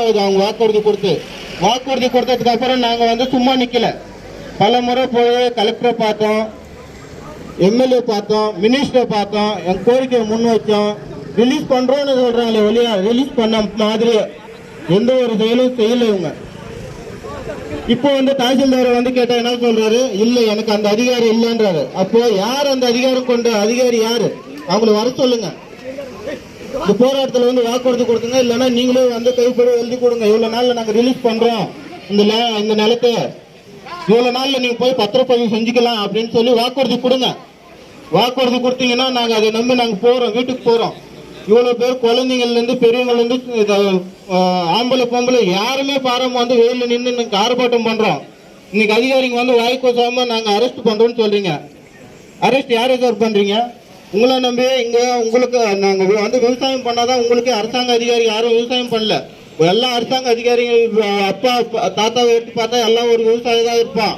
ஆகுது அவங்க வாக்குறுதி கொடுத்து வாக்குறுதி கொடுத்ததுக்கு அப்புறம் நாங்க வந்து சும்மா நிக்கல. பல முறை போய் கலெக்டரை பார்த்தோம் எம்எல்ஏ பார்த்தோம் மினிஸ்டரை பார்த்தோம் என் கோரிக்கையை முன் வச்சோம் ரிலீஸ் பண்றோம்னு சொல்றாங்களே ஒளியா ரிலீஸ் பண்ண மாதிரி எந்த ஒரு செயலும் செய்யல இவங்க. இப்போ வந்து தாசில்தார் வந்து கேட்டா என்ன சொல்றாரு? இல்ல எனக்கு அந்த அதிகாரி இல்லைன்றாரு. அப்போ யார் அந்த அதிகாரம் கொண்ட அதிகாரி யாரு? அவங்களை வர சொல்லுங்க. இந்த போராட்டத்தில் வந்து வாக்குறுதி கொடுத்துங்க இல்லைன்னா நீங்களே வந்து கைப்பட எழுதி கொடுங்க. இவ்வளோ நாளில் நாங்கள் ரிலீஸ் பண்ணுறோம் இந்த இந்த நிலத்தை. இவ்வளோ நாளில் நீங்கள் போய் பத்திரப்பதிவு செஞ்சுக்கலாம் அப்படின்னு சொல்லி வாக்குறுதி கொடுங்க. வாக்குறுதி கொடுத்தீங்கன்னா நாங்கள் அதை நம்பி நாங்கள் போகிறோம் வீட்டுக்கு போகிறோம் இவ்வளோ பேர் குழந்தைங்கள்லேருந்து இருந்து ஆம்பளை பொம்பளை யாருமே பாராம வந்து வெயிலில் நின்று நாங்கள் ஆர்ப்பாட்டம் பண்ணுறோம் இன்னைக்கு அதிகாரிங்க வந்து வாய் கோசாம நாங்கள் அரெஸ்ட் பண்ணுறோம்னு சொல்கிறீங்க அரெஸ்ட் யாரை சார் பண்ணுறீங்க உங்களை நம்பி இங்கே உங்களுக்கு நாங்கள் வந்து விவசாயம் பண்ணாதான் உங்களுக்கு அரசாங்க அதிகாரி யாரும் விவசாயம் பண்ணல. எல்லா அரசாங்க அதிகாரிகள் அப்பா தாத்தாவை எடுத்து பார்த்தா எல்லாம் ஒரு விவசாயி தான் இருப்பான்.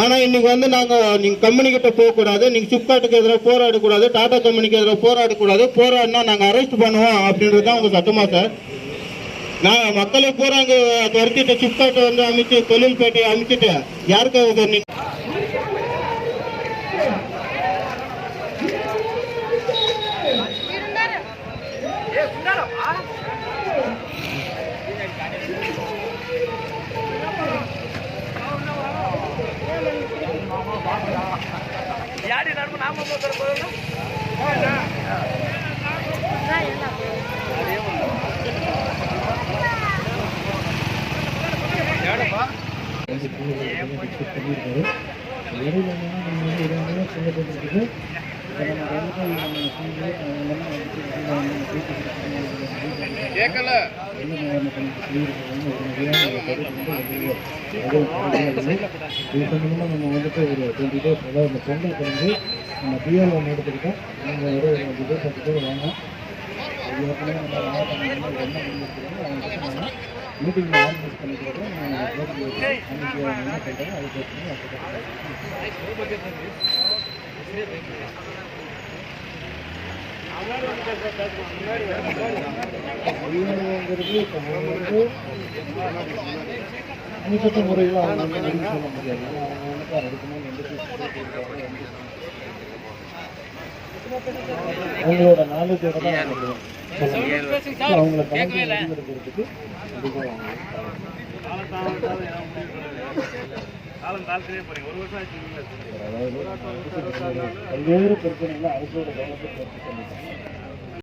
ஆனால் இன்னைக்கு வந்து நாங்கள் நீங்கள் கம்பெனி கிட்ட போக கூடாது சிப்காட்டுக்கு எதிராக போராடக்கூடாது டாடா கம்பெனிக்கு எதிராக போராடக்கூடாது போராடினா நாங்கள் அரெஸ்ட் பண்ணுவோம் அப்படின்றது தான் உங்கள் சட்டமா சார் நான் மக்களை பூராங்க துரத்திட்டு சிப்காட்டை வந்து அமைச்சு தொழில்பேட்டையை அமைச்சிட்டு யாரு நம்ம நாம போகிற போதும் பண்ணியிருக்காரு இடையில நம்ம இரண்டு சின்ன இது சம்பந்தமாக நம்ம வந்துட்டு ஒரு டுவெண்ட்டி டேஸ் அதாவது இந்த பொங்கலுக்கு வந்து நம்ம பிஆர் ஒன்று எடுத்துக்கிட்டோம் நீங்கள் ஒரு அஞ்சு பேர் பத்து பேர் வாங்க அது ஏற்கனவே நம்ம மாவட்ட மேலிடம் என்ன பண்ணியிருக்கிறோமோ அவங்க கிட்ட நம்ம மீட்டிங்கில் ஆர்கனைஸ் பண்ணிக்கிறோம் நான் போட்டு அன்றைக்கி என்ன பண்ணுறோம் அதை வந்து தனிப்பட்ட முறையில் அவங்க வந்து முடிவு சொல்ல முடியாது அவங்க எந்த கேஸ் அவங்களோட நாலேஜோட தான் அவங்கள கலந்து முடிவெடுக்கிறதுக்கு கண்டிப்பாக வாங்க காலம் தாழ்த்திலே போறீங்க. ஒரு வருஷம் ஆச்சு. அதாவது பல்வேறு பிரச்சனைகளை அரசோட கவனத்தை சொல்லிட்டாங்க